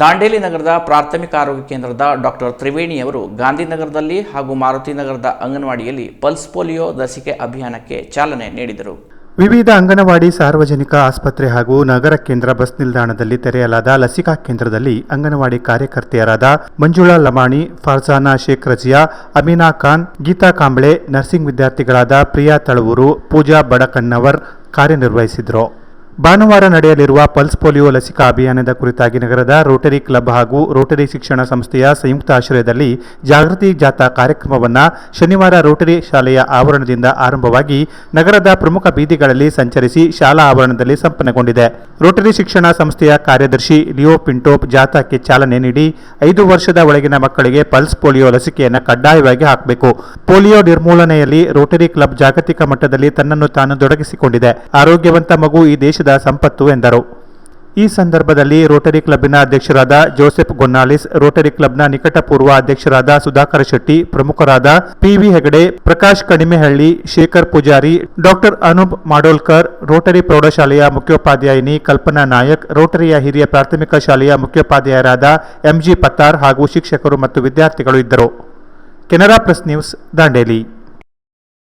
ದಾಂಡೇಲಿ ನಗರದ ಪ್ರಾಥಮಿಕ ಆರೋಗ್ಯ ಕೇಂದ್ರದ ಡಾಕ್ಟರ್ ತ್ರಿವೇಣಿಯವರು ಗಾಂಧಿನಗರದಲ್ಲಿ ಹಾಗೂ ಮಾರುತಿ ನಗರದ ಅಂಗನವಾಡಿಯಲ್ಲಿ ಪಲ್ಸ್ ಪೋಲಿಯೋ ಲಸಿಕೆ ಅಭಿಯಾನಕ್ಕೆ ಚಾಲನೆ ನೀಡಿದರು. ವಿವಿಧ ಅಂಗನವಾಡಿ ಸಾರ್ವಜನಿಕ ಆಸ್ಪತ್ರೆ ಹಾಗೂ ನಗರ ಕೇಂದ್ರ ಬಸ್ ನಿಲ್ದಾಣದಲ್ಲಿ ತೆರೆಯಲಾದ ಲಸಿಕಾ ಕೇಂದ್ರದಲ್ಲಿ ಅಂಗನವಾಡಿ ಕಾರ್ಯಕರ್ತೆಯರಾದ ಮಂಜುಳಾ ಲಮಾಣಿ, ಫರ್ಜಾನಾ ಶೇಖ್ ರಜಿಯಾ, ಅಮೀನಾ ಖಾನ್, ಗೀತಾ ಕಾಂಬ್ಳೆ, ನರ್ಸಿಂಗ್ ವಿದ್ಯಾರ್ಥಿಗಳಾದ ಪ್ರಿಯಾ ತಳವೂರು, ಪೂಜಾ ಬಡಕಣ್ಣವರ್ ಕಾರ್ಯನಿರ್ವಹಿಸಿದರು ಭಾನುವಾರ ನಡೆಯಲಿರುವ ಪಲ್ಸ್ ಪೋಲಿಯೋ ಲಸಿಕಾ ಅಭಿಯಾನದ ಕುರಿತಾಗಿ ನಗರದ ರೋಟರಿ ಕ್ಲಬ್ ಹಾಗೂ ರೋಟರಿ ಶಿಕ್ಷಣ ಸಂಸ್ಥೆಯ ಸಂಯುಕ್ತ ಆಶ್ರಯದಲ್ಲಿ ಜಾಗೃತಿ ಜಾಥಾ ಕಾರ್ಯಕ್ರಮವನ್ನು ಶನಿವಾರ ರೋಟರಿ ಶಾಲೆಯ ಆವರಣದಿಂದ ಆರಂಭವಾಗಿ ನಗರದ ಪ್ರಮುಖ ಬೀದಿಗಳಲ್ಲಿ ಸಂಚರಿಸಿ ಶಾಲಾ ಆವರಣದಲ್ಲಿ ಸಂಪನ್ನಗೊಂಡಿದೆ. ರೋಟರಿ ಶಿಕ್ಷಣ ಸಂಸ್ಥೆಯ ಕಾರ್ಯದರ್ಶಿ ಲಿಯೋ ಪಿಂಟೋಪ್ ಜಾಥಾಕ್ಕೆ ಚಾಲನೆ ನೀಡಿ ಐದು ವರ್ಷದ ಒಳಗಿನ ಮಕ್ಕಳಿಗೆ ಪಲ್ಸ್ ಪೋಲಿಯೋ ಲಸಿಕೆಯನ್ನು ಕಡ್ಡಾಯವಾಗಿ ಹಾಕಬೇಕು. ಪೋಲಿಯೋ ನಿರ್ಮೂಲನೆಯಲ್ಲಿ ರೋಟರಿ ಕ್ಲಬ್ ಜಾಗತಿಕ ಮಟ್ಟದಲ್ಲಿ ತನ್ನನ್ನು ತಾನು ತೊಡಗಿಸಿಕೊಂಡಿದೆ. ಆರೋಗ್ಯವಂತ ಮಗು ಈ ದೇಶದ ಸಂಪತ್ತು ಎಂದರು. ಈ ಸಂದರ್ಭದಲ್ಲಿ ರೋಟರಿ ಕ್ಲಬ್ನ ಅಧ್ಯಕ್ಷರಾದ ಜೋಸೆಫ್ ಗೊನ್ನಾಲಿಸ್, ರೋಟರಿ ಕ್ಲಬ್ನ ನಿಕಟಪೂರ್ವ ಅಧ್ಯಕ್ಷರಾದ ಸುಧಾಕರ್ ಶೆಟ್ಟಿ, ಪ್ರಮುಖರಾದ P V Hegde, Prakash Kadimehalli Shekhar Poojari, doctor Anoop Madolkar, Rotary ಪ್ರೌಢಶಾಲೆಯ ಮುಖ್ಯೋಪಾಧ್ಯಾಯಿನಿ ಕಲ್ಪನಾ ನಾಯಕ್, ರೋಟರಿಯ ಹಿರಿಯ ಪ್ರಾಥಮಿಕ ಶಾಲೆಯ ಮುಖ್ಯೋಪಾಧ್ಯಾಯರಾದ ಎಂಜಿ ಪತ್ತಾರ್ ಹಾಗೂ ಶಿಕ್ಷಕರು ಮತ್ತು ವಿದ್ಯಾರ್ಥಿಗಳು ಇದ್ದರು. Canara press news Dandeli.